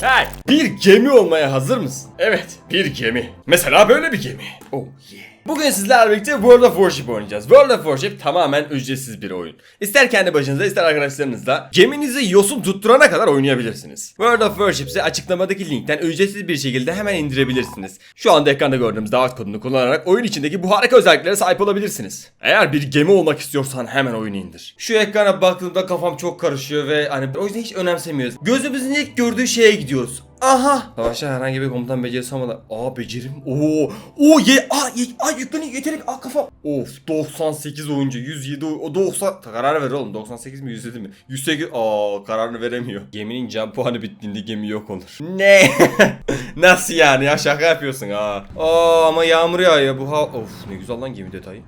Hey, bir gemi olmaya hazır mısın? Evet, bir gemi. Mesela böyle bir gemi. Oh yeah. Bugün sizlerle birlikte World of Warship oynayacağız. World of Warship tamamen ücretsiz bir oyun. İster kendi başınıza ister arkadaşlarınızla geminizi yosun tutturana kadar oynayabilirsiniz. World of Warship'i açıklamadaki linkten ücretsiz bir şekilde hemen indirebilirsiniz. Şu anda ekranda gördüğümüz davet kodunu kullanarak oyun içindeki bu harika özelliklere sahip olabilirsiniz. Eğer bir gemi olmak istiyorsan hemen oyunu indir. Şu ekrana baktığımda kafam çok karışıyor ve hani o yüzden hiç önemsemiyoruz. Gözümüzün ilk gördüğü şeye gidiyoruz. Aha. Savaşta herhangi bir komutan becerisi olmadan. Aa becerim. Oo. Oo ye. Aa ye. Aa yükleniyor yetenek. Aa kafa. Of 98 oyuncu. 107 oy- o 90. Karar ver oğlum. 98 mi 107 mi? 108. Aa kararını veremiyor. Geminin can puanı bittiğinde gemi yok olur. Ne? Nasıl yani ya şaka yapıyorsun ha. Aa ama yağmur yağıyor bu ha. Of ne güzel lan gemi detayı.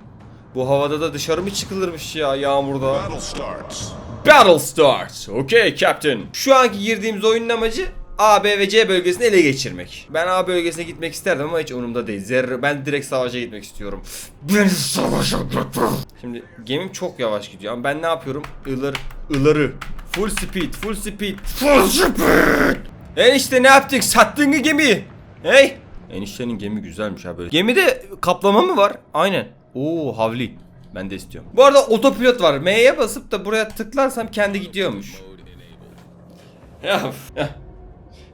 Bu havada da dışarı mı çıkılırmış ya yağmurda? Battle starts. Battle starts. Okay Captain. Şu anki girdiğimiz oyunun amacı A, B ve C bölgesini ele geçirmek. Ben A bölgesine gitmek isterdim ama hiç umurumda değil. Zerre ben direkt savaşa gitmek istiyorum. Beni savaşa götür. Şimdi gemim çok yavaş gidiyor ama ben ne yapıyorum? Ilar, ıları. Full speed, full speed, full speed. Enişte ne yaptık? Sattın mı gemiyi? Hey? Eniştenin gemi güzelmiş ha böyle. Gemide kaplama mı var? Aynen. Oo havli. Ben de istiyorum. Bu arada otopilot var. M'ye basıp da buraya tıklarsam kendi gidiyormuş. Ya,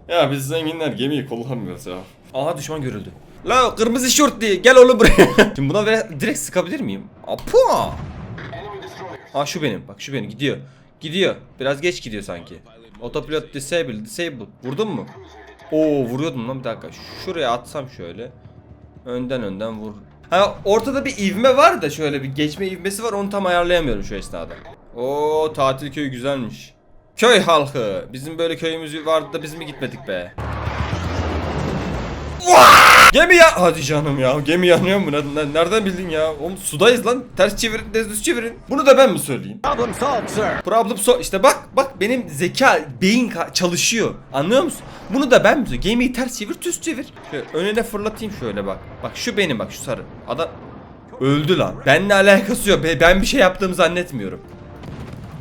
ya. Biz zenginler gemiyi kullanmıyoruz ya. Aha düşman görüldü. La kırmızı şort diye gel oğlum buraya. Şimdi buna direkt sıkabilir miyim? Apa. Ha şu benim. Bak şu benim gidiyor. Gidiyor. Biraz geç gidiyor sanki. Otopilot disable, disable. Vurdun mu? Oo vuruyordum lan bir dakika. Şuraya atsam şöyle. Önden önden vur. Ha ortada bir ivme var da şöyle bir geçme ivmesi var onu tam ayarlayamıyorum şu esnada. Oo tatil köyü güzelmiş. Köy halkı. Bizim böyle köyümüz vardı da biz mi gitmedik be? Gemi ya. Hadi canım ya. Gemi yanıyor mu? Nereden, nereden bildin ya? Oğlum sudayız lan. Ters çevirin, düz çevirin. Bunu da ben mi söyleyeyim? Problem solved, sir. Problem so işte bak bak benim zeka beyin çalışıyor. Anlıyor musun? Bunu da ben mi söyleyeyim? Gemiyi ters çevir, düz çevir. Şöyle önüne fırlatayım şöyle bak. Bak şu benim bak şu sarı. Adam öldü lan. Benimle alakası yok. Be- Ben bir şey yaptığımı zannetmiyorum.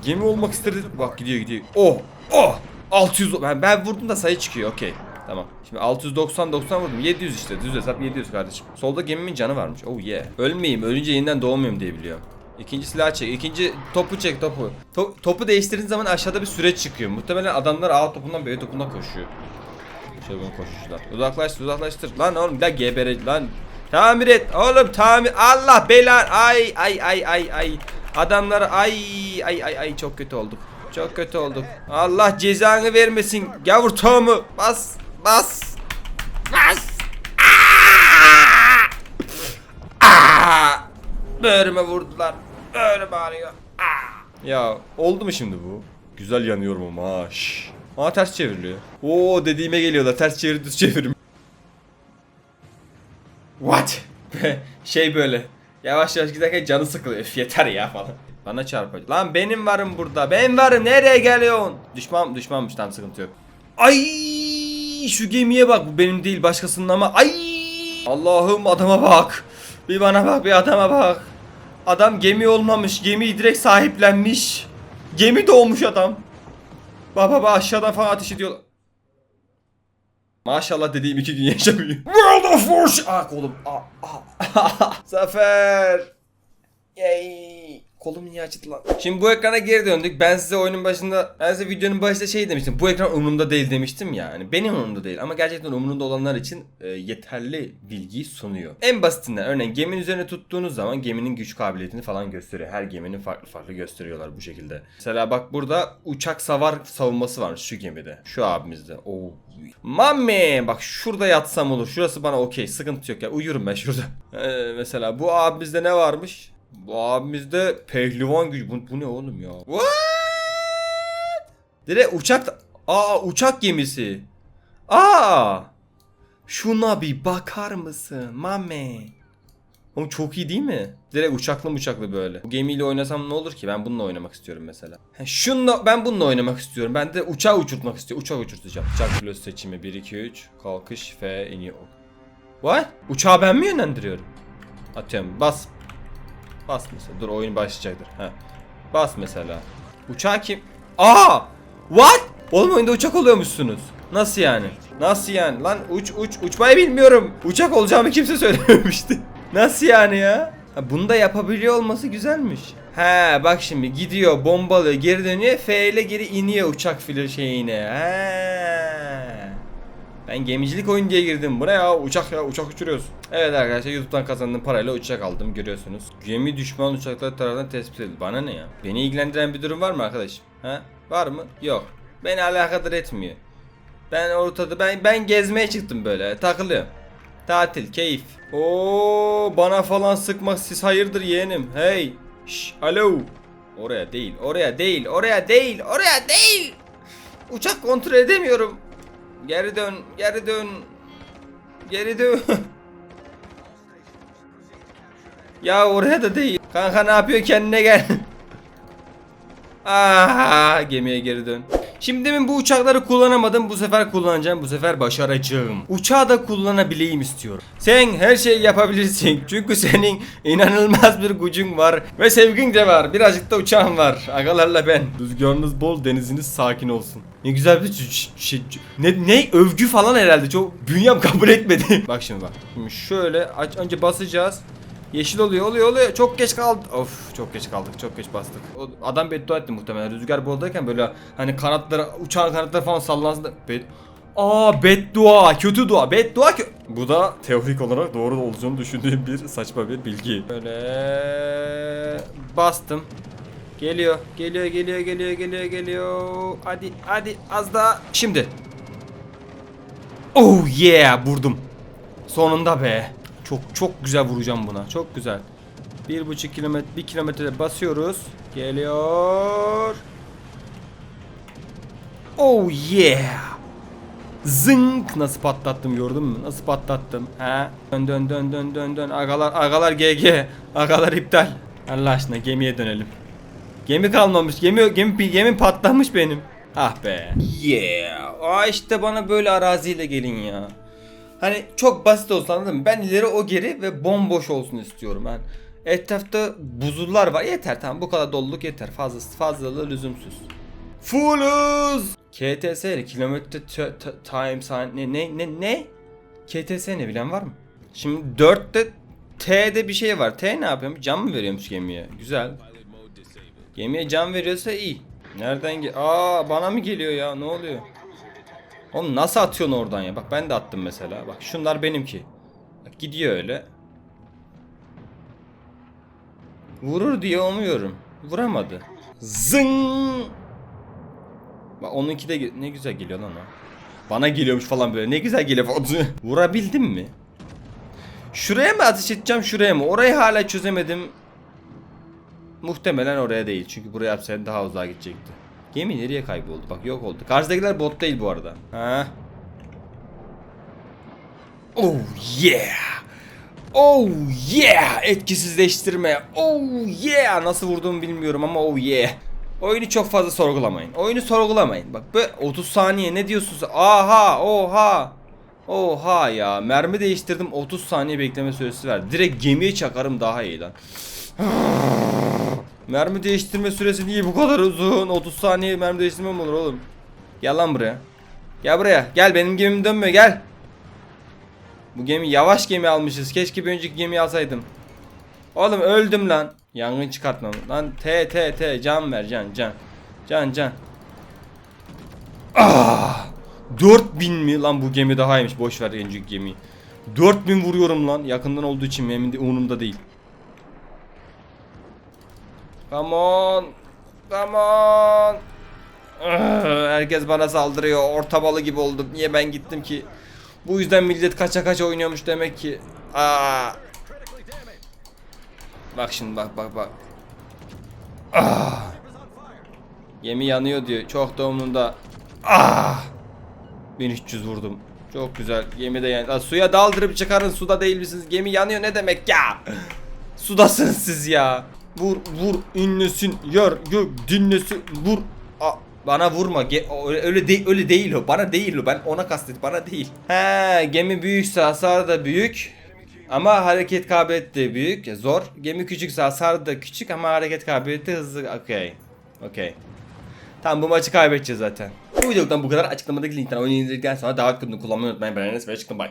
Gemi olmak istedi. Bak gidiyor gidiyor. Oh! Oh! 600 ben, ben vurdum da sayı çıkıyor. Okey. Tamam. Şimdi 690 90 vurdum. 700 işte. Düz hesap 700 kardeşim. Solda gemimin canı varmış. Oh yeah. Ölmeyeyim. Ölünce yeniden doğmuyorum diye biliyorum. İkinci silah çek. İkinci topu çek topu. To- topu değiştirdiğin zaman aşağıda bir süreç çıkıyor. Muhtemelen adamlar A topundan B topundan koşuyor. Çılgın koşuşlar. Uzaklaştır uzaklaştır. Lan oğlum la gebere lan. Tamir et oğlum tamir. Allah belan. Ay ay ay ay ay. Adamlar ay ay ay ay çok kötü olduk. Çok kötü olduk. Allah cezanı vermesin. Gavur tohumu. Bas bas. Bas. Böğrüme vurdular. Böğrüm ağrıyor. Aa! Ya oldu mu şimdi bu? Güzel yanıyorum ama ha. şş. Aa ters çevriliyor. Oo dediğime geliyorlar. Ters çevir düz çevirim. What? şey böyle. Yavaş yavaş giderken canı sıkılıyor. Üf, yeter ya falan. Bana çarpacak. Lan benim varım burada. Ben varım. Nereye geliyorsun? Düşman düşmanmış tam sıkıntı yok. Ay şu gemiye bak. Bu benim değil başkasının ama. Ay Allah'ım adama bak. Bir bana bak bir adama bak. Adam gemi olmamış. Gemiyi direkt sahiplenmiş. Gemi doğmuş adam. Baba baba aşağıdan falan ateş ediyor. Maşallah dediğim iki gün yaşamıyor. World of Warship. Ah kolum. Ah, ah. Zafer. Yay. Kolum niye acıdı lan? Şimdi bu ekrana geri döndük. Ben size oyunun başında, ben size videonun başında şey demiştim. Bu ekran umurumda değil demiştim ya. Yani benim umurumda değil ama gerçekten umurumda olanlar için e, yeterli bilgiyi sunuyor. En basitinden örneğin geminin üzerine tuttuğunuz zaman geminin güç kabiliyetini falan gösteriyor. Her geminin farklı farklı gösteriyorlar bu şekilde. Mesela bak burada uçak savar savunması varmış şu gemide. Şu abimizde. Oo. Mami bak şurada yatsam olur. Şurası bana okey. Sıkıntı yok ya. Uyurum ben şurada. Ee, mesela bu abimizde ne varmış? Bu abimizde pehlivan gücü. Bu, bu ne oğlum ya? What? Direkt uçak... Aa uçak gemisi. Aa. Şuna bir bakar mısın mami? Oğlum çok iyi değil mi? Direkt uçaklı uçaklı böyle. Bu gemiyle oynasam ne olur ki? Ben bununla oynamak istiyorum mesela. He, şunla ben bununla oynamak istiyorum. Ben de uçağı uçurtmak istiyorum. Uçak uçurtacağım. Uçak pilot seçimi 1 2 3 kalkış F iniyor. What? Uçağı ben mi yönlendiriyorum? Atıyorum. Bas. Bas mesela. Dur oyun başlayacaktır. He. Bas mesela. Uçağı kim? Aa! What? Oğlum oyunda uçak oluyormuşsunuz. Nasıl yani? Nasıl yani? Lan uç uç uçmayı bilmiyorum. Uçak olacağımı kimse söylememişti. Nasıl yani ya? Ha, bunu da yapabiliyor olması güzelmiş. He bak şimdi gidiyor bombalıyor geri dönüyor F ile geri iniyor uçak fili şeyine. He. Ben gemicilik oyun diye girdim. Bu ne ya? Uçak ya uçak uçuruyoruz. Evet arkadaşlar YouTube'dan kazandığım parayla uçak aldım görüyorsunuz. Gemi düşman uçaklar tarafından tespit edildi. Bana ne ya? Beni ilgilendiren bir durum var mı arkadaşım? Ha? Var mı? Yok. Beni alakadar etmiyor. Ben ortada ben ben gezmeye çıktım böyle. Takılıyorum. Tatil, keyif. Oo bana falan sıkmak siz hayırdır yeğenim. Hey. Şş, alo. Oraya değil, oraya değil, oraya değil, oraya değil. Uçak kontrol edemiyorum. Geri dön, geri dön. Geri dön. ya oraya da değil. Kanka ne yapıyor kendine gel. Aha, gemiye geri dön. Şimdi demin bu uçakları kullanamadım. Bu sefer kullanacağım. Bu sefer başaracağım. Uçağı da kullanabileyim istiyorum. Sen her şeyi yapabilirsin. Çünkü senin inanılmaz bir gücün var. Ve sevgin de var. Birazcık da uçağın var. Agalarla ben. Rüzgarınız bol, deniziniz sakin olsun. Ne güzel bir şey. Ne, ne övgü falan herhalde. Çok bünyem kabul etmedi. bak şimdi bak. Şimdi şöyle aç, önce basacağız. Yeşil oluyor oluyor oluyor. Çok geç kaldık of çok geç kaldık çok geç bastık. O adam beddua etti muhtemelen. Rüzgar boldayken böyle hani kanatları uçağın kanatları falan sallansın bed Aa beddua. Kötü dua. Beddua kö Bu da teorik olarak doğru olduğunu düşündüğüm bir saçma bir bilgi. Böyle bastım. Geliyor geliyor geliyor geliyor geliyor geliyor. Hadi hadi az daha. Şimdi. Oh yeah vurdum. Sonunda be. Çok çok güzel vuracağım buna. Çok güzel. Bir buçuk kilometre, bir kilometrede basıyoruz. Geliyor. Oh yeah. Zınk nasıl patlattım gördün mü? Nasıl patlattım? He? Dön dön dön dön dön dön. Agalar agalar GG. Agalar iptal. Allah aşkına gemiye dönelim. Gemi kalmamış. Gemi gemi gemi patlamış benim. Ah be. Yeah. Aa işte bana böyle araziyle gelin ya. Hani çok basit olsun anladın mı? Ben ileri o geri ve bomboş olsun istiyorum ben. Etrafta buzullar var. Yeter tamam bu kadar doluluk yeter. Fazlası fazlalığı lüzumsuz. Fulluz. KTS ne? Kilometre time saniye ne ne ne? KTS ne bilen var mı? Şimdi 4'te T'de bir şey var. T ne yapıyormuş? Can mı veriyormuş gemiye? Güzel. Gemiye can veriyorsa iyi. Nereden gel? Aa bana mı geliyor ya? Ne oluyor? Oğlum nasıl atıyorsun oradan ya? Bak ben de attım mesela. Bak şunlar benimki. Bak gidiyor öyle. Vurur diye umuyorum. Vuramadı. Zing. Bak onunki de ne güzel geliyor lan o. Bana geliyormuş falan böyle. Ne güzel geliyor. Vurabildim mi? Şuraya mı ateş edeceğim şuraya mı? Orayı hala çözemedim. Muhtemelen oraya değil. Çünkü buraya yapsaydım daha uzağa gidecekti. Gemi nereye kayboldu? Bak yok oldu. Karşıdakiler bot değil bu arada. Ha? Oh yeah. Oh yeah. Etkisizleştirme. Oh yeah. Nasıl vurduğumu bilmiyorum ama oh yeah. Oyunu çok fazla sorgulamayın. Oyunu sorgulamayın. Bak böyle 30 saniye ne diyorsunuz? Aha, oha. Oha ya. Mermi değiştirdim 30 saniye bekleme süresi ver. Direkt gemiye çakarım daha iyi lan. Mermi değiştirme süresi niye bu kadar uzun? 30 saniye mermi değiştirme mi olur oğlum? Gel lan buraya. Gel buraya. Gel benim gemim dönmüyor gel. Bu gemi yavaş gemi almışız. Keşke bir önceki gemiyi alsaydım. Oğlum öldüm lan. Yangın çıkartmam. Lan T T T can ver can can. Can can. Ah! 4000 mi lan bu gemi daha iyiymiş. Boş ver önceki gemiyi. 4000 vuruyorum lan. Yakından olduğu için emin de umurumda değil. Come on. Come on. Herkes bana saldırıyor. Orta balı gibi oldum. Niye ben gittim ki? Bu yüzden millet kaça kaça oynuyormuş demek ki. Aa. Bak şimdi bak bak bak. Ah. Gemi yanıyor diyor. Çok da umurumda. Ah. 1300 vurdum. Çok güzel. Gemi de yan. Lan suya daldırıp çıkarın. Suda değil misiniz? Gemi yanıyor ne demek ya? Sudasınız siz ya. Vur vur inlesin yer gök dinlesin vur. Aa, bana vurma. Ge- öyle, öyle değil öyle değil o. Bana değil o. Ben ona kastet. Bana değil. He, gemi büyükse hasar da büyük. Ama hareket kabiliyeti de büyük. Zor. Gemi küçükse hasar da küçük ama hareket kabiliyeti hızlı. Okey. Okey. Tamam bu maçı kaybedeceğiz zaten. Bu videodan bu kadar. Açıklamadaki linkten oyunu indirdikten sonra davet kodunu kullanmayı unutmayın. Ben Enes ve bay.